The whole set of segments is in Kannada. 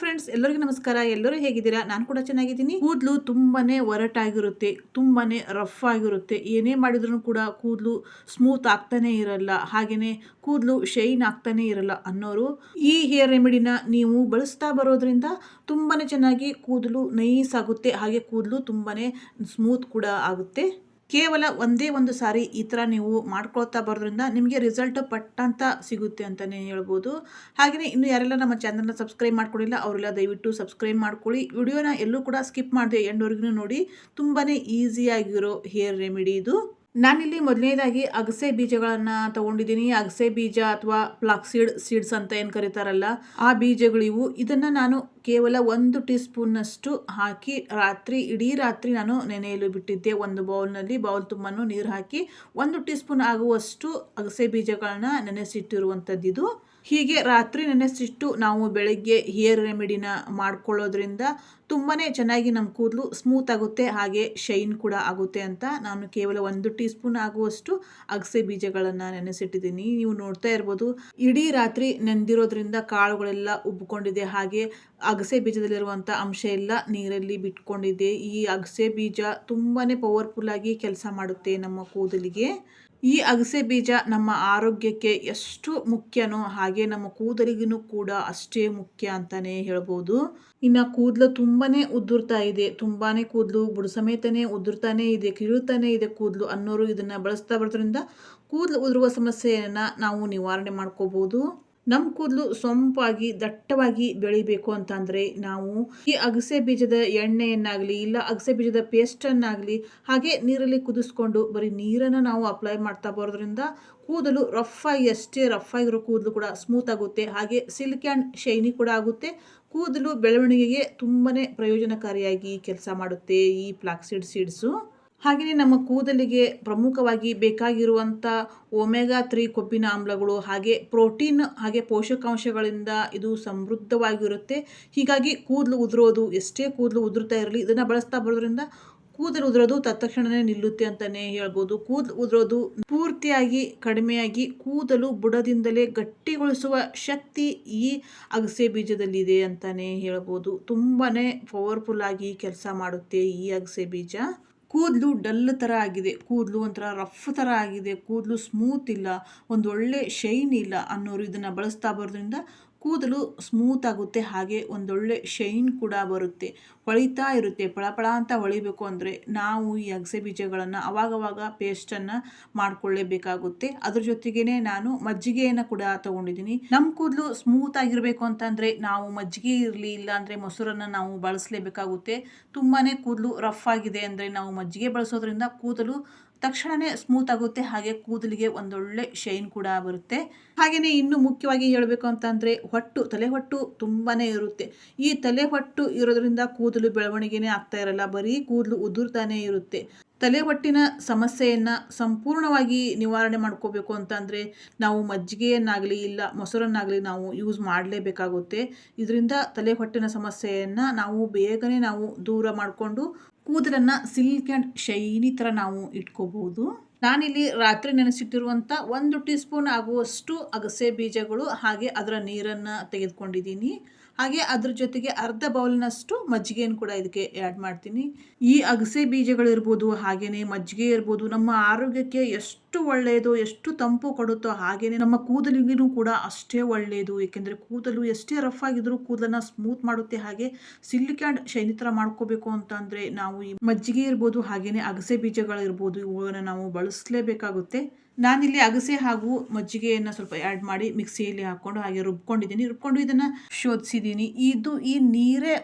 ಫ್ರೆಂಡ್ಸ್ ಎಲ್ಲರಿಗೂ ನಮಸ್ಕಾರ. ಎಲ್ಲರೂ ಹೇಗಿದ್ದೀರಾ? ನಾನು ಕೂಡ ಚೆನ್ನಾಗಿದ್ದೀನಿ. ಕೂದಲು ತುಂಬಾನೇ ಒರಟಾಗಿರುತ್ತೆ, ತುಂಬಾನೇ ರಫ್ ಆಗಿರುತ್ತೆ. ಏನೇ ಮಾಡಿದ್ರು ಕೂಡ ಕೂದಲು ಸ್ಮೂತ್ ಆಗ್ತಾನೆ ಇರಲ್ಲ. ಹಾಗೆಯೇ ಕೂದಲು ಶೈನ್ ಆಗ್ತಾನೆ ಇರಲ್ಲ ಅನ್ನೋರು. ಈ ಹೇರ್ ರೆಮಿಡಿನ ನೀವು ಬಳಸ್ತಾ ಬರೋದ್ರಿಂದ ತುಂಬಾನೇ ಚೆನ್ನಾಗಿ ಕೂದಲು ನೈಸ್ ಆಗುತ್ತೆ. ಹಾಗೆ ಕೂದಲು ತುಂಬಾನೇ ಸ್ಮೂತ್ ಕೂಡ ಆಗುತ್ತೆ. ಕೇವಲ ಒಂದೇ ಒಂದು ಸಾರಿ ಈ ಥರ ನೀವು ಮಾಡ್ಕೊಳ್ತಾ ಬರೋದ್ರಿಂದ ನಿಮಗೆ ರಿಸಲ್ಟ್ ಪಟ್ಟಂತ ಸಿಗುತ್ತೆ ಅಂತಲೇ ಹೇಳ್ಬೋದು. ಹಾಗೆಯೇ ಇನ್ನು ಯಾರೆಲ್ಲ ನಮ್ಮ ಚಾನಲ್ನ ಸಬ್ಸ್ಕ್ರೈಬ್ ಮಾಡ್ಕೊಂಡಿಲ್ಲ, ಅವರೆಲ್ಲ ದಯವಿಟ್ಟು ಸಬ್ಸ್ಕ್ರೈಬ್ ಮಾಡ್ಕೊಳ್ಳಿ. ವಿಡಿಯೋನ ಎಲ್ಲೂ ಕೂಡ ಸ್ಕಿಪ್ ಮಾಡಿದೆ ಎಂಡ್ವರೆಗೂ ನೋಡಿ ತುಂಬಾ ಈಸಿಯಾಗಿರೋ ಹೇರ್ ರೆಮಿಡಿ ಇದು. ನಾನಿಲ್ಲಿ ಮೊದಲನೇದಾಗಿ ಅಗಸೆ ಬೀಜಗಳನ್ನು ತಗೊಂಡಿದ್ದೀನಿ. ಅಗಸೆ ಬೀಜ ಅಥವಾ ಫ್ಲಾಕ್ಸೀಡ್ ಸೀಡ್ಸ್ ಅಂತ ಏನು ಕರೀತಾರಲ್ಲ, ಆ ಬೀಜಗಳಿವು ಇದನ್ನು ನಾನು ಕೇವಲ ಒಂದು ಟೀ ಸ್ಪೂನ್ನಷ್ಟು ಹಾಕಿ ರಾತ್ರಿ, ಇಡೀ ರಾತ್ರಿ ನಾನು ನೆನೆಯಲು ಬಿಟ್ಟಿದ್ದೆ ಒಂದು ಬೌಲ್ನಲ್ಲಿ. ಬೌಲ್ ತುಂಬಾನು ನೀರು ಹಾಕಿ ಒಂದು ಟೀ ಸ್ಪೂನ್ ಆಗುವಷ್ಟು ಅಗಸೆ ಬೀಜಗಳನ್ನ ನೆನೆಸಿಟ್ಟಿರುವಂಥದ್ದಿದು ಹೀಗೆ ರಾತ್ರಿ ನೆನೆಸಿಟ್ಟು ನಾವು ಬೆಳಗ್ಗೆ ಹೇರ್ ರೆಮಿಡಿನ ಮಾಡ್ಕೊಳ್ಳೋದ್ರಿಂದ ತುಂಬಾ ಚೆನ್ನಾಗಿ ನಮ್ಮ ಕೂದಲು ಸ್ಮೂತ್ ಆಗುತ್ತೆ, ಹಾಗೆ ಶೈನ್ ಕೂಡ ಆಗುತ್ತೆ ಅಂತ ನಾನು ಕೇವಲ ಒಂದು ಟೀ ಸ್ಪೂನ್ ಆಗುವಷ್ಟು ಅಗಸೆ ಬೀಜಗಳನ್ನು ನೆನೆಸಿಟ್ಟಿದ್ದೀನಿ. ನೀವು ನೋಡ್ತಾ ಇರ್ಬೋದು, ಇಡೀ ರಾತ್ರಿ ನೆಂದಿರೋದ್ರಿಂದ ಕಾಳುಗಳೆಲ್ಲ ಉಬ್ಬಿಕೊಂಡಿದೆ ಹಾಗೆ ಅಗಸೆ ಬೀಜದಲ್ಲಿರುವಂಥ ಅಂಶ ಎಲ್ಲ ನೀರಲ್ಲಿ ಬಿಟ್ಕೊಂಡಿದೆ. ಈ ಅಗಸೆ ಬೀಜ ತುಂಬಾ ಪವರ್ಫುಲ್ ಆಗಿ ಕೆಲಸ ಮಾಡುತ್ತೆ ನಮ್ಮ ಕೂದಲಿಗೆ. ಈ ಅಗಸೆ ಬೀಜ ನಮ್ಮ ಆರೋಗ್ಯಕ್ಕೆ ಎಷ್ಟು ಮುಖ್ಯನೋ ಹಾಗೆ ನಮ್ಮ ಕೂದಲಿಗೂ ಕೂಡ ಅಷ್ಟೇ ಮುಖ್ಯ ಅಂತಾನೆ ಹೇಳ್ಬೋದು. ಇನ್ನು ಕೂದಲು ತುಂಬಾನೇ ಉದುರ್ತಾ ಇದೆ. ತುಂಬಾನೇ ಕೂದಲು ಬುಡ ಸಮೇತನೇ ಉದುರ್ತಾನೆ ಇದೆ, ಕಿರುತಾನೆ ಇದೆ ಕೂದಲು ಅನ್ನೋರು ಇದನ್ನ ಬಳಸ್ತಾ ಬರೋದ್ರಿಂದ ಕೂದಲು ಉದುರುವ ಸಮಸ್ಯೆಯನ್ನು ನಾವು ನಿವಾರಣೆ ಮಾಡ್ಕೋಬಹುದು ನಮ್ಮ ಕೂದಲು ಸೊಂಪಾಗಿ, ದಟ್ಟವಾಗಿ ಬೆಳಿಬೇಕು ಅಂತಂದರೆ ನಾವು ಈ ಅಗಸೆ ಬೀಜದ ಎಣ್ಣೆಯನ್ನಾಗಲಿ ಇಲ್ಲ ಅಗಸೆ ಬೀಜದ ಪೇಸ್ಟನ್ನಾಗಲಿ ಹಾಗೆ ನೀರಲ್ಲಿ ಕುದಿಸ್ಕೊಂಡು ಬರೀ ನೀರನ್ನು ನಾವು ಅಪ್ಲೈ ಮಾಡ್ತಾ ಬರೋದ್ರಿಂದ ಕೂದಲು ರಫ್ ಆಗಿ ಅಷ್ಟೇ ರಫ್ ಆಗಿರೋ ಕೂದಲು ಕೂಡ ಸ್ಮೂತ್ ಆಗುತ್ತೆ. ಹಾಗೆ ಸಿಲ್ಕ್ ಆ್ಯಂಡ್ ಶೈನಿ ಕೂಡ ಆಗುತ್ತೆ. ಕೂದಲು ಬೆಳವಣಿಗೆಗೆ ತುಂಬಾ ಪ್ರಯೋಜನಕಾರಿಯಾಗಿ ಕೆಲಸ ಮಾಡುತ್ತೆ ಈ ಫ್ಲಾಕ್ಸಿಡ್ ಸೀಡ್ಸು ಹಾಗೆಯೇ ನಮ್ಮ ಕೂದಲಿಗೆ ಪ್ರಮುಖವಾಗಿ ಬೇಕಾಗಿರುವಂಥ ಒಮೆಗಾ ತ್ರೀ ಕೊಬ್ಬಿನ ಆಮ್ಲಗಳು, ಹಾಗೆ ಪ್ರೋಟೀನ್, ಹಾಗೆ ಪೋಷಕಾಂಶಗಳಿಂದ ಇದು ಸಮೃದ್ಧವಾಗಿರುತ್ತೆ. ಹೀಗಾಗಿ ಕೂದಲು ಉದುರೋದು, ಎಷ್ಟೇ ಕೂದಲು ಉದುರ್ತಾ ಇರಲಿ, ಇದನ್ನು ಬಳಸ್ತಾ ಬರೋದ್ರಿಂದ ಕೂದಲು ಉದುರೋದು ತತ್ಕ್ಷಣವೇ ನಿಲ್ಲುತ್ತೆ ಅಂತಲೇ ಹೇಳ್ಬೋದು. ಕೂದಲು ಉದುರೋದು ಪೂರ್ತಿಯಾಗಿ ಕಡಿಮೆಯಾಗಿ ಕೂದಲು ಬುಡದಿಂದಲೇ ಗಟ್ಟಿಗೊಳಿಸುವ ಶಕ್ತಿ ಈ ಅಗಸೆ ಬೀಜದಲ್ಲಿದೆ ಅಂತಲೇ ಹೇಳ್ಬೋದು. ತುಂಬಾ ಪವರ್ಫುಲ್ ಆಗಿ ಕೆಲಸ ಮಾಡುತ್ತೆ ಈ ಅಗಸೆ ಬೀಜ. ಕೂದಲು ಡಲ್ ಥರ ಆಗಿದೆ. ಕೂದಲು ಒಂಥರ ರಫ್ ಥರ ಆಗಿದೆ. ಕೂದಲು ಸ್ಮೂತ್ ಇಲ್ಲ. ಒಂದು ಒಳ್ಳೆ ಶೈನ್ ಇಲ್ಲ ಅನ್ನೋರು ಇದನ್ನು ಬಳಸ್ತಾ ಬರೋದ್ರಿಂದ ಕೂದಲು ಸ್ಮೂತ್ ಆಗುತ್ತೆ, ಹಾಗೆ ಒಂದೊಳ್ಳೆ ಶೈನ್ ಕೂಡ ಬರುತ್ತೆ. ಹೊಳಿತಾ ಇರುತ್ತೆ, ಪಳಪಳ ಅಂತ ಹೊಳಿಬೇಕು ಅಂದರೆ ನಾವು ಈ ಅಗಸೆ ಬೀಜಗಳನ್ನು ಅವಾಗವಾಗ ಪೇಸ್ಟನ್ನು ಮಾಡ್ಕೊಳ್ಳೇಬೇಕಾಗುತ್ತೆ. ಅದ್ರ ಜೊತೆಗೇನೆ ನಾನು ಮಜ್ಜಿಗೆಯನ್ನು ಕೂಡ ತಗೊಂಡಿದ್ದೀನಿ. ನಮ್ಮ ಕೂದಲು ಸ್ಮೂತ್ ಆಗಿರಬೇಕು ಅಂತಂದರೆ ನಾವು ಮಜ್ಜಿಗೆ ಇರಲಿ, ಇಲ್ಲ ಅಂದರೆ ಮೊಸರನ್ನು ನಾವು ಬಳಸಲೇಬೇಕಾಗುತ್ತೆ. ತುಂಬಾ ಕೂದಲು ರಫ್ ಆಗಿದೆ ಅಂದರೆ ನಾವು ಮಜ್ಜಿಗೆ ಬಳಸೋದ್ರಿಂದ ಕೂದಲು ತಕ್ಷಣವೇ ಸ್ಮೂತ್ ಆಗುತ್ತೆ. ಹಾಗೆ ಕೂದಲಿಗೆ ಒಂದೊಳ್ಳೆ ಶೈನ್ ಕೂಡ ಬರುತ್ತೆ. ಹಾಗೆಯೇ ಇನ್ನು ಮುಖ್ಯವಾಗಿ ಹೇಳಬೇಕು ಅಂತಂದರೆ ಹೊಟ್ಟು ತಲೆ ಹೊಟ್ಟು ತುಂಬಾ ಇರುತ್ತೆ. ಈ ತಲೆ ಹೊಟ್ಟು ಇರೋದ್ರಿಂದ ಕೂದಲು ಬೆಳವಣಿಗೆನೇ ಆಗ್ತಾ ಇರಲ್ಲ. ಬರೀ ಕೂದಲು ಉದುರ್ತಾನೆ ಇರುತ್ತೆ. ತಲೆ ಹೊಟ್ಟಿನ ಸಮಸ್ಯೆಯನ್ನು ಸಂಪೂರ್ಣವಾಗಿ ನಿವಾರಣೆ ಮಾಡ್ಕೋಬೇಕು ಅಂತಂದರೆ ನಾವು ಮಜ್ಜಿಗೆಯನ್ನಾಗಲಿ ಇಲ್ಲ ಮೊಸರನ್ನಾಗಲಿ ನಾವು ಯೂಸ್ ಮಾಡಲೇಬೇಕಾಗುತ್ತೆ. ಇದರಿಂದ ತಲೆ ಹೊಟ್ಟಿನ ಸಮಸ್ಯೆಯನ್ನು ನಾವು ಬೇಗನೆ ನಾವು ದೂರ ಮಾಡಿಕೊಂಡು ಕೂದಲನ್ನು ಸಿಲ್ಕ್ ಆ್ಯಂಡ್ ಶೈನಿ ಥರ ನಾವು ಇಟ್ಕೋಬಹುದು. ನಾನಿಲ್ಲಿ ರಾತ್ರಿ ನೆನೆಸಿಟ್ಟಿರುವಂಥ ಒಂದು ಟೀ ಸ್ಪೂನ್ ಆಗುವಷ್ಟು ಅಗಸೆ ಬೀಜಗಳು ಹಾಗೆ ಅದರ ನೀರನ್ನು ತೆಗೆದುಕೊಂಡಿದ್ದೀನಿ. ಹಾಗೆ ಅದ್ರ ಜೊತೆಗೆ ಅರ್ಧ ಬೌಲ್ನಷ್ಟು ಮಜ್ಜಿಗೆಯನ್ನು ಕೂಡ ಇದಕ್ಕೆ ಆ್ಯಡ್ ಮಾಡ್ತೀನಿ. ಈ ಅಗಸೆ ಬೀಜಗಳಿರ್ಬೋದು ಹಾಗೆಯೇ ಮಜ್ಜಿಗೆ ಇರ್ಬೋದು, ನಮ್ಮ ಆರೋಗ್ಯಕ್ಕೆ ಎಷ್ಟು ಒಳ್ಳೆಯದು ಎಷ್ಟು ತಂಪು ಕೊಡುತ್ತೋ ಹಾಗೆಯೇ ನಮ್ಮ ಕೂದಲಿಗೂ ಕೂಡ ಅಷ್ಟೇ ಒಳ್ಳೆಯದು ಏಕೆಂದರೆ ಕೂದಲು ಎಷ್ಟೇ ರಫ್ ಆಗಿದ್ರೂ ಕೂದಲನ್ನ ಸ್ಮೂತ್ ಮಾಡುತ್ತೆ ಹಾಗೆ ಸಿಲ್ಕ್ ಆ್ಯಂಡ್ ಶೈನಿ ಥರ ಮಾಡ್ಕೋಬೇಕು ಅಂತಂದರೆ ನಾವು ಈ ಮಜ್ಜಿಗೆ ಇರ್ಬೋದು ಹಾಗೆಯೇ ಅಗಸೆ ಬೀಜಗಳಿರ್ಬೋದು, ಇವುಗಳನ್ನು ನಾವು ಬಳಸಲೇಬೇಕಾಗುತ್ತೆ. ನಾನಿಲ್ಲಿ ಅಗಸೆ ಹಾಗೂ ಮಜ್ಜಿಗೆಯನ್ನು ಸ್ವಲ್ಪ ಆ್ಯಡ್ ಮಾಡಿ ಮಿಕ್ಸಿಯಲ್ಲಿ ಹಾಕ್ಕೊಂಡು ಹಾಗೆ ರುಬ್ಕೊಂಡಿದ್ದೀನಿ. ರುಬ್ಕೊಂಡು ಇದನ್ನು ಶೋಧಿಸಿದ್ದೀನಿ ಇದು ಈ ನೀರೇ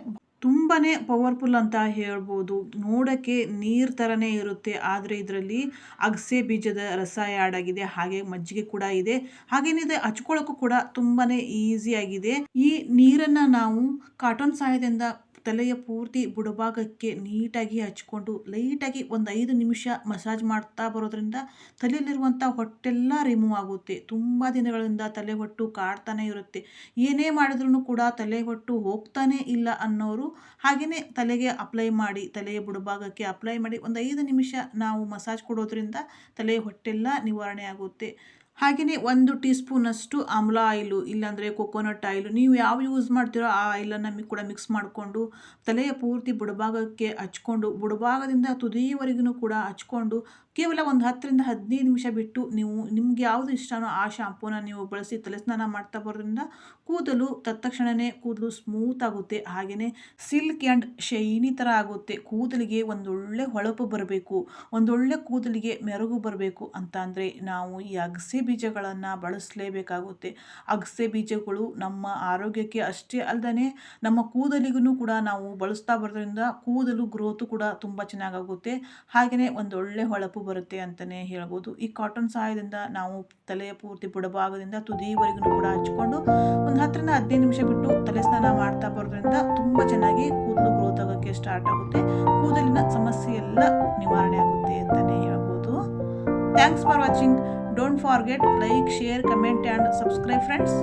ತುಂಬಾ ಪವರ್ಫುಲ್ ಅಂತ ಹೇಳ್ಬೋದು. ನೋಡೋಕ್ಕೆ ನೀರು ಥರನೇ ಇರುತ್ತೆ. ಆದರೆ ಇದರಲ್ಲಿ ಅಗಸೆ ಬೀಜದ ರಸ ಆ್ಯಡ್ ಆಗಿದೆ. ಹಾಗೆ ಮಜ್ಜಿಗೆ ಕೂಡ ಇದೆ. ಹಾಗೇನಿದೆ ಹಚ್ಕೊಳ್ಳೋಕ್ಕೂ ಕೂಡ ತುಂಬಾ ಈಸಿಯಾಗಿದೆ ಈ ನೀರನ್ನು ನಾವು ಕಾಟನ್ ಸಹಾಯದಿಂದ ತಲೆಯ ಪೂರ್ತಿ ಬುಡಭಾಗಕ್ಕೆ ನೀಟಾಗಿ ಹಚ್ಕೊಂಡು ಲೈಟಾಗಿ ಒಂದು ಐದು ನಿಮಿಷ ಮಸಾಜ್ ಮಾಡ್ತಾ ಬರೋದ್ರಿಂದ ತಲೆಯಲ್ಲಿರುವಂಥ ಹೊಟ್ಟೆಲ್ಲ ರಿಮೂವ್ ಆಗುತ್ತೆ. ತುಂಬ ದಿನಗಳಿಂದ ತಲೆ ಹೊಟ್ಟು ಕಾಡ್ತಾನೆ ಇರುತ್ತೆ. ಏನೇ ಮಾಡಿದ್ರೂ ಕೂಡ ತಲೆ ಹೊಟ್ಟು ಹೋಗ್ತಾನೆ ಇಲ್ಲ ಅನ್ನೋರು ಹಾಗೆಯೇ ತಲೆಗೆ ಅಪ್ಲೈ ಮಾಡಿ, ತಲೆಯ ಬುಡಭಾಗಕ್ಕೆ ಅಪ್ಲೈ ಮಾಡಿ ಒಂದು ಐದು ನಿಮಿಷ ನಾವು ಮಸಾಜ್ ಕೊಡೋದ್ರಿಂದ ತಲೆಯ ಹೊಟ್ಟೆಲ್ಲ ನಿವಾರಣೆ ಆಗುತ್ತೆ. ಹಾಗೆಯೇ ಒಂದು ಟೀ ಸ್ಪೂನಷ್ಟು ಆಮ್ಲ ಆಯಿಲು, ಇಲ್ಲಾಂದರೆ ಕೊಕೊನಟ್ ಆಯಿಲು, ನೀವು ಯಾವ ಯೂಸ್ ಮಾಡ್ತೀರೋ ಆ ಆಯಿಲನ್ನು ಮಿ, ಕೂಡ ಮಿಕ್ಸ್ ಮಾಡಿಕೊಂಡು ತಲೆಯ ಪೂರ್ತಿ ಬುಡಭಾಗಕ್ಕೆ ಹಚ್ಕೊಂಡು, ಬುಡಭಾಗದಿಂದ ತುದಿಯವರೆಗೂ ಕೂಡ ಹಚ್ಕೊಂಡು ಕೇವಲ ಒಂದು ಹತ್ತರಿಂದ ಹದಿನೈದು ನಿಮಿಷ ಬಿಟ್ಟು ನೀವು ನಿಮ್ಗೆ ಯಾವುದು ಇಷ್ಟನೋ ಆ ಶಾಂಪೂನ ನೀವು ಬಳಸಿ ತಲೆ ಸ್ನಾನ ಮಾಡ್ತಾ ಬರೋದ್ರಿಂದ ಕೂದಲು ತತ್ತಕ್ಷಣವೇ ಕೂದಲು ಸ್ಮೂತ್ ಆಗುತ್ತೆ. ಹಾಗೆಯೇ ಸಿಲ್ಕ್ ಆ್ಯಂಡ್ ಶೈನಿ ಥರ ಆಗುತ್ತೆ. ಕೂದಲಿಗೆ ಒಂದೊಳ್ಳೆ ಹೊಳಪು ಬರಬೇಕು. ಒಂದೊಳ್ಳೆ ಕೂದಲಿಗೆ ಮೆರುಗು ಬರಬೇಕು ಅಂತ ಅಂದರೆ ನಾವು ಈ ಅಗಸೆ ಬೀಜಗಳನ್ನು ಬಳಸಲೇಬೇಕಾಗುತ್ತೆ. ಅಗಸೆ ಬೀಜಗಳು ನಮ್ಮ ಆರೋಗ್ಯಕ್ಕೆ ಅಷ್ಟೇ ಅಲ್ಲದೆ ನಮ್ಮ ಕೂದಲಿಗೂ ಕೂಡ ನಾವು ಬಳಸ್ತಾ ಬರೋದ್ರಿಂದ ಕೂದಲು ಗ್ರೋತು ಕೂಡ ತುಂಬ ಚೆನ್ನಾಗಾಗುತ್ತೆ. ಹಾಗೆಯೇ ಒಂದೊಳ್ಳೆ ಹೊಳಪು ಬರುತ್ತೆ ಅಂತಲೇ ಹೇಳ್ಬೋದು. ಈ ಕಾಟನ್ ಸಹಾಯದಿಂದ ನಾವು ತಲೆಯ ಪೂರ್ತಿ ಬುಡಭಾಗದಿಂದ ತುದಿವರೆಗೂ ಕೂಡ ಹಚ್ಕೊಂಡು ಒಂದು ಹತ್ತರಿಂದ ಹದಿನೈದು ನಿಮಿಷ ಬಿಟ್ಟು ತಲೆ ಸ್ನಾನ ಮಾಡ್ತಾ ಬರೋದ್ರಿಂದ ತುಂಬ ಚೆನ್ನಾಗಿ ಕೂದಲು ಗ್ರೋತ್ ಆಗೋಕ್ಕೆ ಸ್ಟಾರ್ಟ್ ಆಗುತ್ತೆ. ಕೂದಲಿನ ಸಮಸ್ಯೆ ಎಲ್ಲ ನಿವಾರಣೆ ಆಗುತ್ತೆ ಅಂತಲೇ ಹೇಳ್ಬೋದು. Thanks for watching don't forget like share comment and subscribe friends